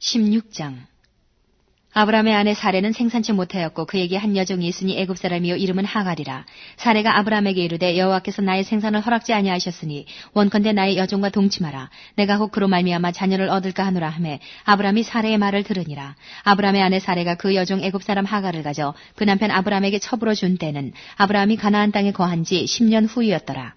16장. 아브라함의 아내 사례는 생산치 못하였고 그에게 한 여종이 있으니 애굽 사람이요 이름은 하갈이라. 사례가 아브라함에게 이르되 여호와께서 나의 생산을 허락지 아니하셨으니 원컨대 나의 여종과 동침하라. 내가 혹 그로 말미암아 자녀를 얻을까 하노라 하매 아브라함이 사례의 말을 들으니라. 아브라함의 아내 사례가 그 여종 애굽 사람 하갈을 가져 그 남편 아브라함에게 첩으로 준 때는 아브라함이 가나안 땅에 거한 지 10년 후이었더라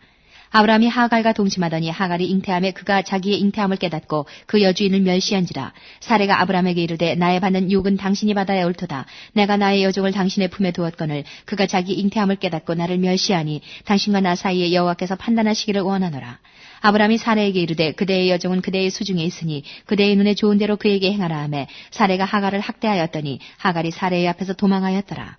아브라함이 하갈과 동침하더니 하갈이 잉태함에 그가 자기의 잉태함을 깨닫고 그 여주인을 멸시한지라. 사례가 아브라함에게 이르되 나의 받는 욕은 당신이 받아야 옳도다. 내가 나의 여종을 당신의 품에 두었거늘 그가 자기 잉태함을 깨닫고 나를 멸시하니 당신과 나 사이에 여호와께서 판단하시기를 원하노라. 아브라함이 사례에게 이르되 그대의 여종은 그대의 수중에 있으니 그대의 눈에 좋은 대로 그에게 행하라 하매 사례가 하갈을 학대하였더니 하갈이 사례의 앞에서 도망하였더라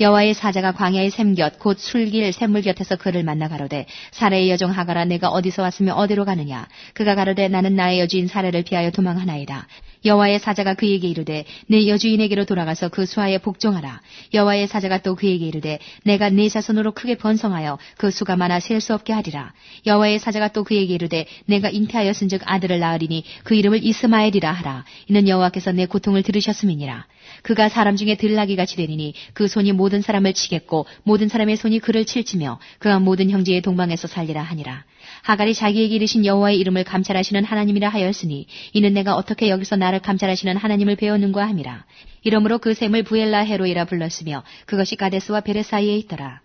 여호와의 사자가 광야의 샘곁 곧 술길 샘물 곁에서 그를 만나 가로되 사례의 여종 하가라 내가 어디서 왔으며 어디로 가느냐? 그가 가로되 나는 나의 여주인 사례를 피하여 도망하나이다. 여호와의 사자가 그에게 이르되 내 여주인에게로 돌아가서 그 수하에 복종하라. 여호와의 사자가 또 그에게 이르되 내가 네 자손으로 크게 번성하여 그 수가 많아 셀 수 없게 하리라. 여호와의 사자가 또 그에게 이르되 내가 잉태하였은즉 아들을 낳으리니 그 이름을 이스마엘이라 하라. 이는 여호와께서 내 고통을 들으셨음이니라 그가 사람 중에 들나귀 같이 되리니 그 손이 모든 사람을 치겠고 모든 사람의 손이 그를 칠치며 그가 모든 형제의 동방에서 살리라 하니라. 하갈이 자기에게 이르신 여호와의 이름을 감찰하시는 하나님이라 하였으니 이는 내가 어떻게 여기서 나를 감찰하시는 하나님을 배웠는가 함이라. 이러므로 그 샘을 부엘라 헤로이라 불렀으며 그것이 가데스와 베레 사이에 있더라.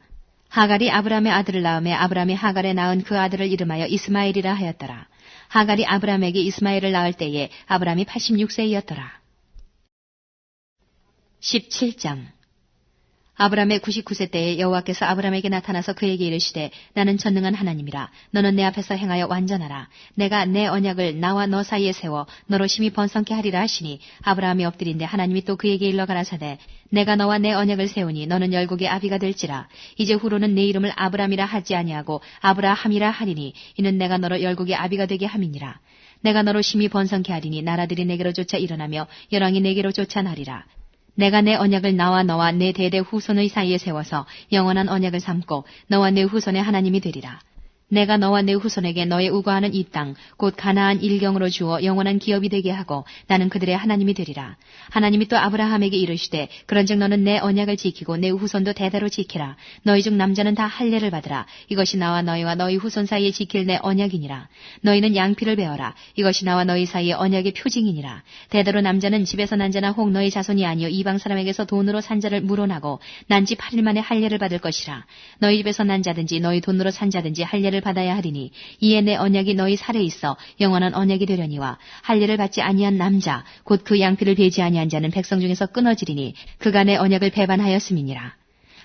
하갈이 아브라함의 아들을 낳음에 아브라함이 하갈에 낳은 그 아들을 이름하여 이스마엘이라 하였더라. 하갈이 아브라함에게 이스마엘을 낳을 때에 아브라함이 86세이었더라. 17장. 아브라함의 99세 때에 여호와께서 아브라함에게 나타나서 그에게 이르시되 나는 전능한 하나님이라. 너는 내 앞에서 행하여 완전하라. 내가 내 언약을 나와 너 사이에 세워 너로 심히 번성케 하리라 하시니 아브라함이 엎드린데 하나님이 또 그에게 일러 가라사대 내가 너와 내 언약을 세우니 너는 열국의 아비가 될지라. 이제 후로는 내 이름을 아브라함이라 하지 아니하고 아브라함이라 하리니 이는 내가 너로 열국의 아비가 되게 함이니라. 내가 너로 심히 번성케 하리니 나라들이 내게로 쫓아 일어나며 열왕이 내게로 쫓아 나리라 내가 내 언약을 나와 너와 내 대대 후손의 사이에 세워서 영원한 언약을 삼고 너와 내 후손의 하나님이 되리라. 내가 너와 내 후손에게 너의 우거하는 이 땅, 곧 가나안 일경으로 주어 영원한 기업이 되게 하고 나는 그들의 하나님이 되리라. 하나님이 또 아브라함에게 이르시되 그런즉 너는 내 언약을 지키고 내 후손도 대대로 지키라. 너희 중 남자는 다 할례를 받으라. 이것이 나와 너희와 너희 후손 사이에 지킬 내 언약이니라. 너희는 양피를 베어라. 이것이 나와 너희 사이의 언약의 표징이니라. 대대로 남자는 집에서 난 자나 혹 너희 자손이 아니요 이방 사람에게서 돈으로 산 자를 물어나고 난 지 8일 만에 할례를 받을 것이라. 너희 집에서 난 자든지 너희 돈으로 산 자든지 할례를 할례를 받아야 하리니 이에 내 언약이 너희 살에 있어 영원한 언약이 되려니와 할례를 받지 아니한 남자 곧 그 양피를 베지 아니한 자는 백성 중에서 끊어지리니 그가 내 언약을 배반하였음이니라.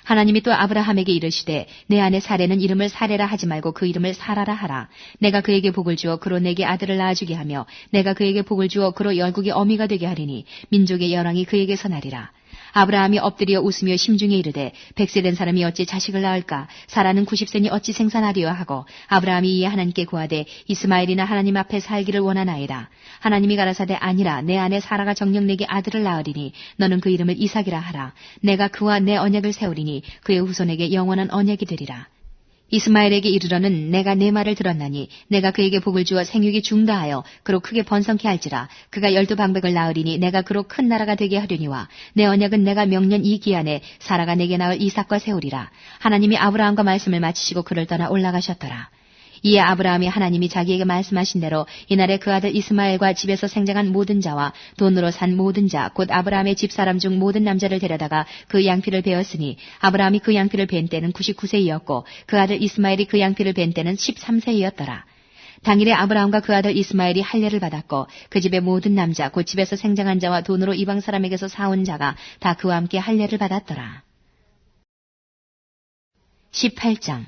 하나님이 또 아브라함에게 이르시되 내 아내 사례는 이름을 사례라 하지 말고 그 이름을 사라라 하라. 내가 그에게 복을 주어 그로 내게 아들을 낳아주게 하며 내가 그에게 복을 주어 그로 열국의 어미가 되게 하리니 민족의 열왕이 그에게서 나리라. 아브라함이 엎드려 웃으며 심중에 이르되 백세 된 사람이 어찌 자식을 낳을까? 사라는 90세니 어찌 생산하리요? 하고 아브라함이 이에 하나님께 구하되 이스마엘이나 하나님 앞에 살기를 원하나이다. 하나님이 가라사대 아니라 내 아내 사라가 정령 내게 아들을 낳으리니 너는 그 이름을 이삭이라 하라. 내가 그와 내 언약을 세우리니 그의 후손에게 영원한 언약이 되리라 이스마엘에게 이르러는 내가 내 말을 들었나니 내가 그에게 복을 주어 생육이 중다하여 그로 크게 번성케 할지라. 그가 열두 방백을 낳으리니 내가 그로 큰 나라가 되게 하려니와 내 언약은 내가 명년 이 기한에 사라가 내게 낳을 이삭과 세우리라. 하나님이 아브라함과 말씀을 마치시고 그를 떠나 올라가셨더라 이에 아브라함이 하나님이 자기에게 말씀하신 대로 이날에 그 아들 이스마엘과 집에서 생장한 모든 자와 돈으로 산 모든 자, 곧 아브라함의 집사람 중 모든 남자를 데려다가 그 양피를 베었으니 아브라함이 그 양피를 벤 때는 99세이었고 그 아들 이스마엘이 그 양피를 벤 때는 13세이었더라. 당일에 아브라함과 그 아들 이스마엘이 할례를 받았고 그 집의 모든 남자 곧 집에서 생장한 자와 돈으로 이방 사람에게서 사온 자가 다 그와 함께 할례를 받았더라. 18장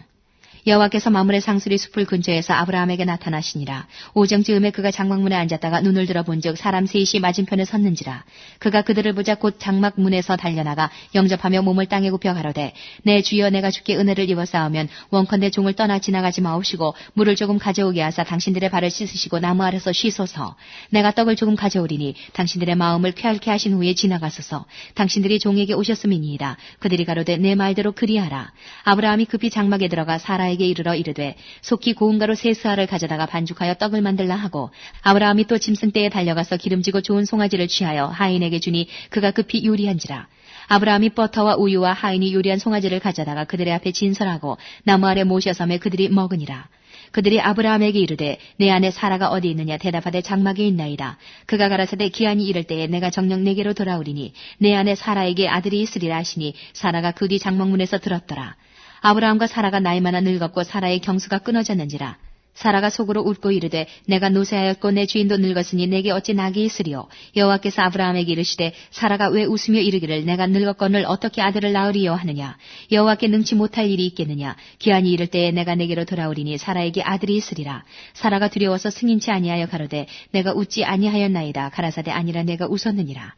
여호와께서 마물의 상수리 숲을 근처에서 아브라함에게 나타나시니라. 오정 즈음에 그가 장막문에 앉았다가 눈을 들어본즉 사람 셋이 맞은편에 섰는지라. 그가 그들을 보자 곧 장막문에서 달려나가 영접하며 몸을 땅에 굽혀 가로되 내 주여 내가 주께 은혜를 입어 싸우면 원컨대 종을 떠나 지나가지 마옵시고 물을 조금 가져오게 하사 당신들의 발을 씻으시고 나무 아래서 쉬소서. 내가 떡을 조금 가져오리니 당신들의 마음을 쾌활케 하신 후에 지나가소서. 당신들이 종에게 오셨음이니이다. 그들이 가로되 내 말대로 그리하라. 아브라함이 급히 장막에 들어가 사라의 사라에게 이르러 이르되 속히 고운 가루 세 스아를 가져다가 반죽하여 떡을 만들라 하고 아브라함이 또 짐승 떼에 달려가서 기름지고 좋은 송아지를 취하여 하인에게 주니 그가 급히 요리한지라 아브라함이 버터와 우유와 하인이 요리한 송아지를 가져다가 그들의 앞에 진설하고 나무 아래 모셔섬에 그들이 먹으니라. 그들이 아브라함에게 이르되 내 안에 사라가 어디 있느냐 대답하되 장막에 있나이다. 그가 가라사대 기한이 이를 때에 내가 정녕 내게로 돌아오리니 내 안에 사라에게 아들이 있으리라 하시니 사라가 그 뒤 장막문에서 들었더라. 아브라함과 사라가 나이마나 늙었고 사라의 경수가 끊어졌는지라. 사라가 속으로 웃고 이르되 내가 노쇠하였고 내 주인도 늙었으니 내게 어찌 낙이 있으리요 여호와께서 아브라함에게 이르시되 사라가 왜 웃으며 이르기를 내가 늙었거늘 어떻게 아들을 낳으리요 하느냐? 여호와께 능치 못할 일이 있겠느냐? 기한이 이를 때에 내가 내게로 돌아오리니 사라에게 아들이 있으리라. 사라가 두려워서 승인치 아니하여 가로되 내가 웃지 아니하였나이다. 가라사대 아니라 내가 웃었느니라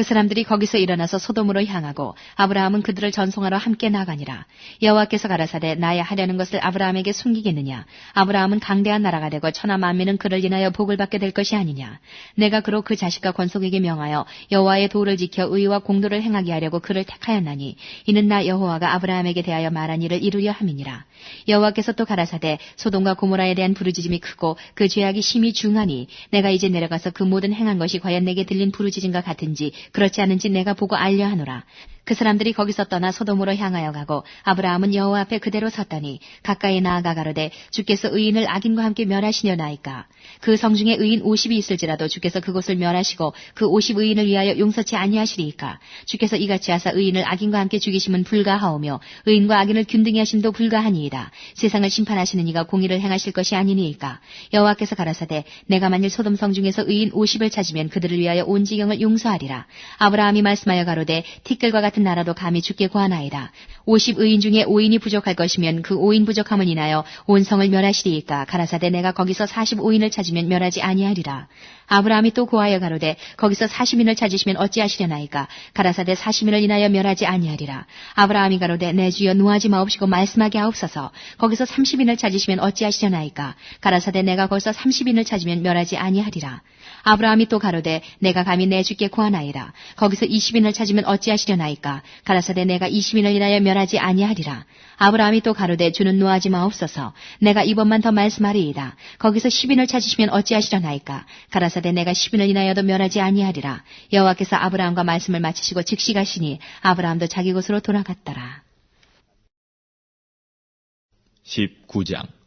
그 사람들이 거기서 일어나서 소돔으로 향하고 아브라함은 그들을 전송하러 함께 나가니라. 여호와께서 가라사대 나야 하려는 것을 아브라함에게 숨기겠느냐? 아브라함은 강대한 나라가 되고 천하 만민은 그를 인하여 복을 받게 될 것이 아니냐? 내가 그로 그 자식과 권속에게 명하여 여호와의 도를 지켜 의와 공도를 행하게 하려고 그를 택하였나니 이는 나 여호와가 아브라함에게 대하여 말한 일을 이루려 함이니라. 여호와께서 또 가라사대 소돔과 고모라에 대한 부르짖음이 크고 그 죄악이 심히 중하니 내가 이제 내려가서 그 모든 행한 것이 과연 내게 들린 부르짖음과 같은지 그렇지 않은지 내가 보고 알려 하노라. 그 사람들이 거기서 떠나 소돔으로 향하여 가고 아브라함은 여호와 앞에 그대로 섰더니 가까이 나아가 가로되 주께서 의인을 악인과 함께 멸하시려나이까? 그 성중에 의인 50이 있을지라도 주께서 그곳을 멸하시고 그 50 의인을 위하여 용서치 아니하시리이까? 주께서 이같이 하사 의인을 악인과 함께 죽이심은 불가하오며 의인과 악인을 균등히 하심도 불가하니이다. 세상을 심판하시는 이가 공의를 행하실 것이 아니니이까? 여호와께서 가라사대 내가 만일 소돔 성중에서 의인 50을 찾으면 그들을 위하여 온 지경을 용서하리라. 아브라함이 말씀하여 가로되 티끌과 같은 나라도 감히 죽게 구하나이다. 50의인 중에 5인이 부족할 것이면 그 5인 부족함을 인하여 온 성을 멸하시리이까 가라사대 내가 거기서 45인을 찾으면 멸하지 아니하리라. 아브라함이 또 고하여 가로되 거기서 40인을 찾으시면 어찌하시려나이까 가라사대 40인을 인하여 멸하지 아니하리라. 아브라함이 가로되 내 주여 노하지 마옵시고 말씀하게 하옵소서 거기서 30인을 찾으시면 어찌하시려나이까 가라사대 내가 거기서 30인을 찾으면 멸하지 아니하리라. 아브라함이 또 가로되 내가 감히 내 주께 구하나이다. 거기서 20인을 찾으면 어찌하시려나이까 가라사대 내가 20인을 인하여 멸하지 아니하리라. 아브라함이 또 가로되 주는 노하지 마옵소서 내가 이번만 더 말씀하리이다. 거기서 10인을 찾으시면 어찌하시려나이까 가라사대 내가 10인을 인하여도 멸하지 아니하리라. 여호와께서 아브라함과 말씀을 마치시고 즉시 가시니 아브라함도 자기 곳으로 돌아갔더라. 19장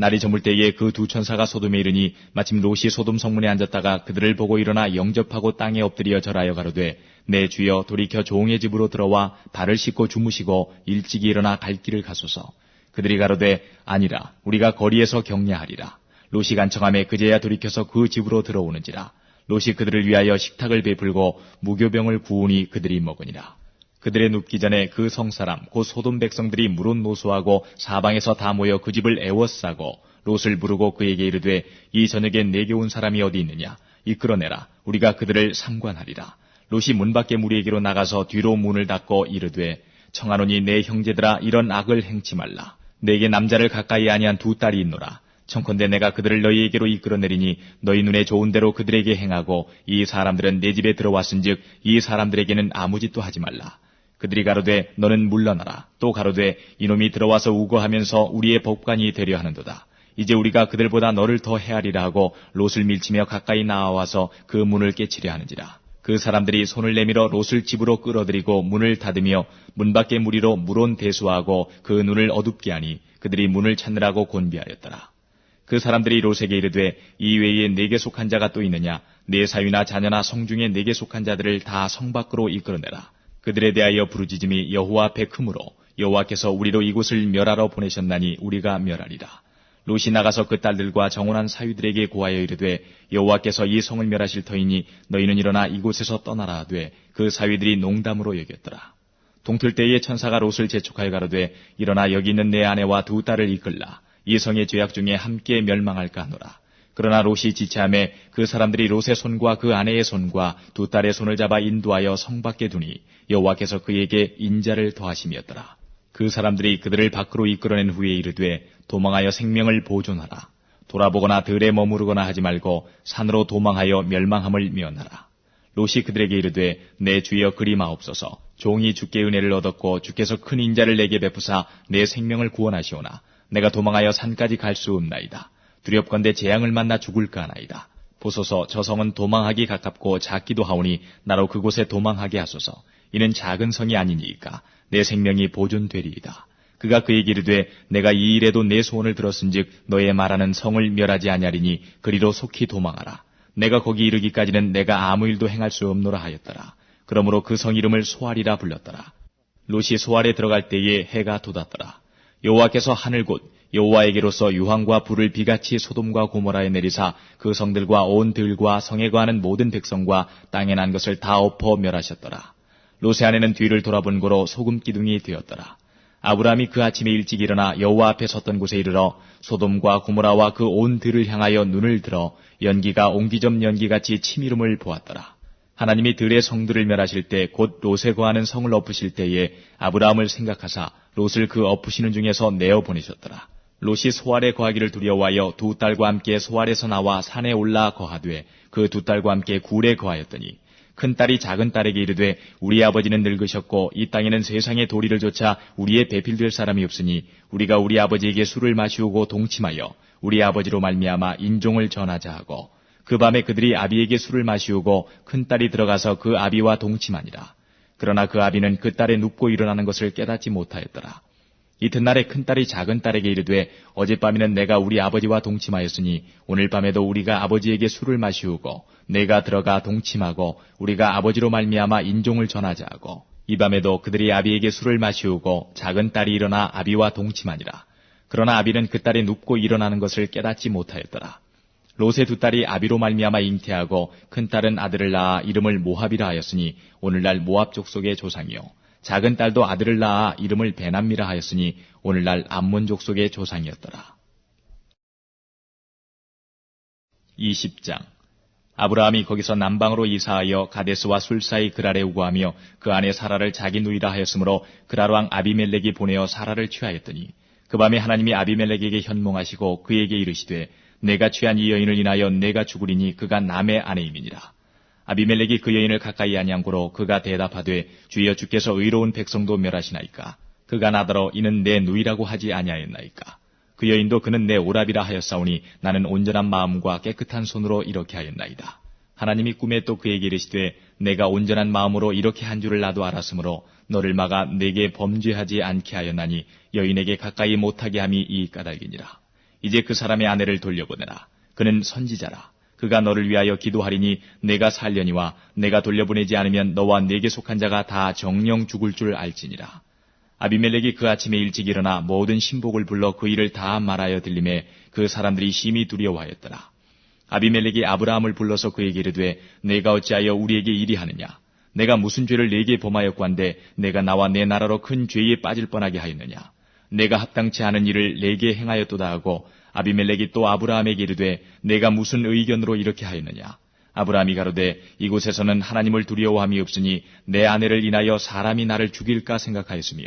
날이 저물 때에 그 두 천사가 소돔에 이르니 마침 롯이 소돔 성문에 앉았다가 그들을 보고 일어나 영접하고 땅에 엎드려 절하여 가로되 내 주여 돌이켜 종의 집으로 들어와 발을 씻고 주무시고 일찍이 일어나 갈 길을 가소서. 그들이 가로되 아니라 우리가 거리에서 격려하리라. 롯이 간청함에 그제야 돌이켜서 그 집으로 들어오는지라. 롯이 그들을 위하여 식탁을 베풀고 무교병을 구우니 그들이 먹으니라 그들의 눕기 전에 그 성 사람 곧 소돔 백성들이 물은 노소하고 사방에서 다 모여 그 집을 애워싸고 롯을 부르고 그에게 이르되 이 저녁에 내게 온 사람이 어디 있느냐? 이끌어내라. 우리가 그들을 상관하리라. 롯이 문 밖에 무리에게로 나가서 뒤로 문을 닫고 이르되 청하노니 내 형제들아 이런 악을 행치 말라. 내게 남자를 가까이 아니한 두 딸이 있노라. 청컨대 내가 그들을 너희에게로 이끌어내리니 너희 눈에 좋은 대로 그들에게 행하고 이 사람들은 내 집에 들어왔은즉 이 사람들에게는 아무 짓도 하지 말라 그들이 가로되 너는 물러나라. 또 가로되 이놈이 들어와서 우거하면서 우리의 법관이 되려 하는도다. 이제 우리가 그들보다 너를 더 헤아리라 하고 롯을 밀치며 가까이 나와서 그 문을 깨치려 하는지라. 그 사람들이 손을 내밀어 롯을 집으로 끌어들이고 문을 닫으며 문 밖에 무리로 물온 대수하고 그 눈을 어둡게 하니 그들이 문을 찾느라고 곤비하였더라. 그 사람들이 롯에게 이르되 이 외에 내게 속한 자가 또 있느냐 내 사위나 자녀나 성중에 내게 속한 자들을 다 성 밖으로 이끌어내라. 그들에 대하여 부르짖음이 여호와 앞에 크므로 여호와께서 우리로 이곳을 멸하러 보내셨나니 우리가 멸하리라. 롯이 나가서 그 딸들과 정혼한 사위들에게 고하여 이르되 여호와께서 이 성을 멸하실 터이니 너희는 일어나 이곳에서 떠나라 하되 그 사위들이 농담으로 여겼더라. 동틀 때에 천사가 롯을 재촉하여 가로되 일어나 여기 있는 내 아내와 두 딸을 이끌라 이 성의 죄악 중에 함께 멸망할까 하노라. 그러나 롯이 지체함에 그 사람들이 롯의 손과 그 아내의 손과 두 딸의 손을 잡아 인도하여 성 밖에 두니 여호와께서 그에게 인자를 더하심이었더라. 그 사람들이 그들을 밖으로 이끌어낸 후에 이르되 도망하여 생명을 보존하라. 돌아보거나 들에 머무르거나 하지 말고 산으로 도망하여 멸망함을 면하라. 롯이 그들에게 이르되 내 주여 그리 마옵소서 종이 주께 은혜를 얻었고 주께서 큰 인자를 내게 베푸사 내 생명을 구원하시오나 내가 도망하여 산까지 갈 수 없나이다. 두렵건대 재앙을 만나 죽을까 하나이다. 보소서 저 성은 도망하기 가깝고 작기도 하오니 나로 그곳에 도망하게 하소서. 이는 작은 성이 아니니까 내 생명이 보존되리이다. 그가 그에게 이르되 내가 이 일에도 내 소원을 들었은즉 너의 말하는 성을 멸하지 아니하리니 그리로 속히 도망하라. 내가 거기 이르기까지는 내가 아무 일도 행할 수 없노라 하였더라. 그러므로 그 성 이름을 소알이라 불렀더라. 롯이 소알에 들어갈 때에 해가 돋았더라. 여호와께서 하늘 곳 여호와에게로서 유황과 불을 비같이 소돔과 고모라에 내리사 그 성들과 온 들과 성에 거하는 모든 백성과 땅에 난 것을 다 엎어 멸하셨더라. 롯의 아내는 뒤를 돌아본 고로 소금 기둥이 되었더라. 아브라함이 그 아침에 일찍 일어나 여호와 앞에 섰던 곳에 이르러 소돔과 고모라와 그 온 들을 향하여 눈을 들어 연기가 옹기점 연기같이 치미름을 보았더라. 하나님이 들의 성들을 멸하실 때 곧 롯에 거하는 성을 엎으실 때에 아브라함을 생각하사 롯을 그 엎으시는 중에서 내어 보내셨더라. 롯이 소알에 거하기를 두려워하여 두 딸과 함께 소알에서 나와 산에 올라 거하되 그 두 딸과 함께 굴에 거하였더니 큰 딸이 작은 딸에게 이르되 우리 아버지는 늙으셨고 이 땅에는 세상의 도리를 조차 우리의 배필될 사람이 없으니 우리가 우리 아버지에게 술을 마시우고 동침하여 우리 아버지로 말미암아 인종을 전하자 하고 그 밤에 그들이 아비에게 술을 마시우고 큰 딸이 들어가서 그 아비와 동침하니라. 그러나 그 아비는 그 딸의 눕고 일어나는 것을 깨닫지 못하였더라. 이튿날에 큰딸이 작은 딸에게 이르되 어젯밤에는 내가 우리 아버지와 동침하였으니 오늘 밤에도 우리가 아버지에게 술을 마시우고 내가 들어가 동침하고 우리가 아버지로 말미암아 인종을 전하자 하고 이 밤에도 그들이 아비에게 술을 마시우고 작은 딸이 일어나 아비와 동침하니라. 그러나 아비는 그 딸이 눕고 일어나는 것을 깨닫지 못하였더라. 롯의 두 딸이 아비로 말미암아 잉태하고 큰 딸은 아들을 낳아 이름을 모합이라 하였으니 오늘날 모합 족속의 조상이요 작은 딸도 아들을 낳아 이름을 베남미라 하였으니 오늘날 암몬 족 속의 조상이었더라. 20장 아브라함이 거기서 남방으로 이사하여 가데스와 술사의 그랄에 우거하며 그 안에 사라를 자기 누이라 하였으므로 그랄 왕 아비멜렉이 보내어 사라를 취하였더니 그 밤에 하나님이 아비멜렉에게 현몽하시고 그에게 이르시되 내가 취한 이 여인을 인하여 내가 죽으리니 그가 남의 아내임이니라. 아비멜렉이 그 여인을 가까이 아니한고로 그가 대답하되 주여 주께서 의로운 백성도 멸하시나이까? 그가 나더러 이는 내 누이라고 하지 아니하였나이까? 그 여인도 그는 내 오랍이라 하였사오니 나는 온전한 마음과 깨끗한 손으로 이렇게 하였나이다. 하나님이 꿈에 또 그에게 이르시되 내가 온전한 마음으로 이렇게 한 줄을 나도 알았으므로 너를 막아 내게 범죄하지 않게 하였나니 여인에게 가까이 못하게 함이 이 까닭이니라. 이제 그 사람의 아내를 돌려보내라. 그는 선지자라 그가 너를 위하여 기도하리니 내가 살려니와 내가 돌려보내지 않으면 너와 내게 속한 자가 다 정령 죽을 줄 알지니라. 아비멜렉이 그 아침에 일찍 일어나 모든 신복을 불러 그 일을 다 말하여 들림에 그 사람들이 심히 두려워하였더라. 아비멜렉이 아브라함을 불러서 그에게 이르되 내가 어찌하여 우리에게 이리 하느냐? 내가 무슨 죄를 내게 범하였관데 내가 나와 내 나라로 큰 죄에 빠질 뻔하게 하였느냐? 내가 합당치 않은 일을 내게 행하였도다 하고 아비멜렉이 또 아브라함에게 이르되 내가 무슨 의견으로 이렇게 하였느냐? 아브라함이 가로되 이곳에서는 하나님을 두려워함이 없으니 내 아내를 인하여 사람이 나를 죽일까 생각하였으며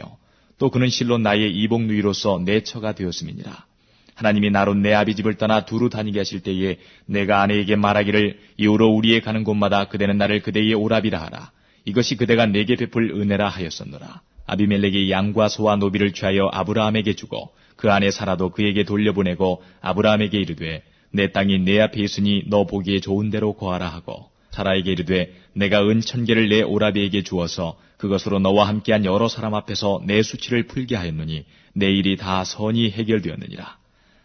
또 그는 실로 나의 이복 누이로서 내 처가 되었음이니라. 하나님이 나로 내 아비 집을 떠나 두루 다니게 하실 때에 내가 아내에게 말하기를 이후로 우리의 가는 곳마다 그대는 나를 그대의 오랍이라 하라. 이것이 그대가 내게 베풀 은혜라 하였었노라. 아비멜렉이 양과 소와 노비를 취하여 아브라함에게 주고 그 안에 살아도 그에게 돌려보내고 아브라함에게 이르되 내 땅이 내 앞에 있으니 너 보기에 좋은 대로 거하라 하고 사라에게 이르되 내가 은 천 개를 내 오라비에게 주어서 그것으로 너와 함께한 여러 사람 앞에서 내 수치를 풀게 하였느니 내 일이 다 선이 해결되었느니라.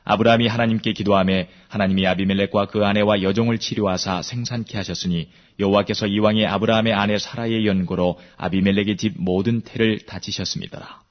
아브라함이 하나님께 기도함에 하나님이 아비멜렉과 그 아내와 여종을 치료하사 생산케 하셨으니 여호와께서 이왕에 아브라함의 아내 사라의 연고로 아비멜렉의 집 모든 태를 다치셨습니다.